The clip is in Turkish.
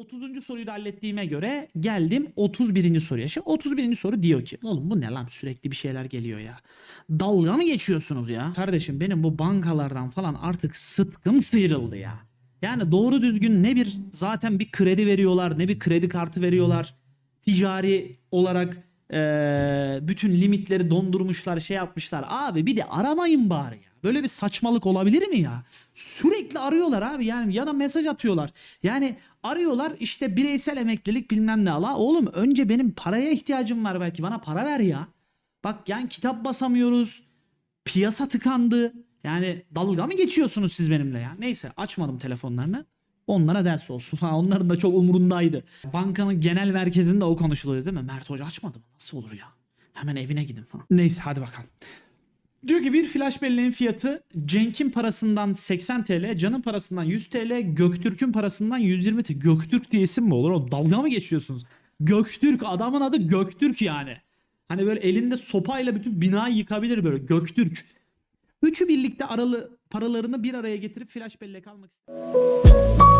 30. soruyu da hallettiğime göre geldim 31. soruya. Şimdi 31. soru diyor ki oğlum bu ne lan sürekli bir şeyler geliyor ya. Dalga mı geçiyorsunuz ya? Kardeşim benim bu bankalardan falan artık sıtkım sıyrıldı ya. Yani doğru düzgün ne bir zaten bir kredi veriyorlar ne bir kredi kartı veriyorlar. Ticari olarak eee, bütün limitleri dondurmuşlar şey yapmışlar. Abi bir de aramayın bari ya. Böyle bir saçmalık olabilir mi ya? Sürekli arıyorlar abi yani ya da mesaj atıyorlar. Yani arıyorlar işte bireysel emeklilik bilmem ne ala. Oğlum önce benim paraya ihtiyacım var belki bana para ver ya. Bak yani kitap basamıyoruz. Piyasa tıkandı. Yani dalga mı geçiyorsunuz siz benimle ya? Neyse açmadım telefonlarını. Onlara ders olsun. Ha, onların da çok umurundaydı. Bankanın genel merkezinde o konuşuluyor değil mi? Mert Hoca açmadı mı? Nasıl olur ya? Hemen evine gidin falan. Neyse hadi bakalım. Diyor ki bir flash belleğin fiyatı Cenk'in parasından 80 TL, Can'ın parasından 100 TL, Göktürk'ün parasından 120 TL. Göktürk diye isim mi olur? O dalga mı geçiyorsunuz? Göktürk adamın adı Göktürk yani. Hani böyle elinde sopayla bütün binayı yıkabilir böyle Göktürk. Üçü birlikte aralı paralarını bir araya getirip flash bellek almak istiyor.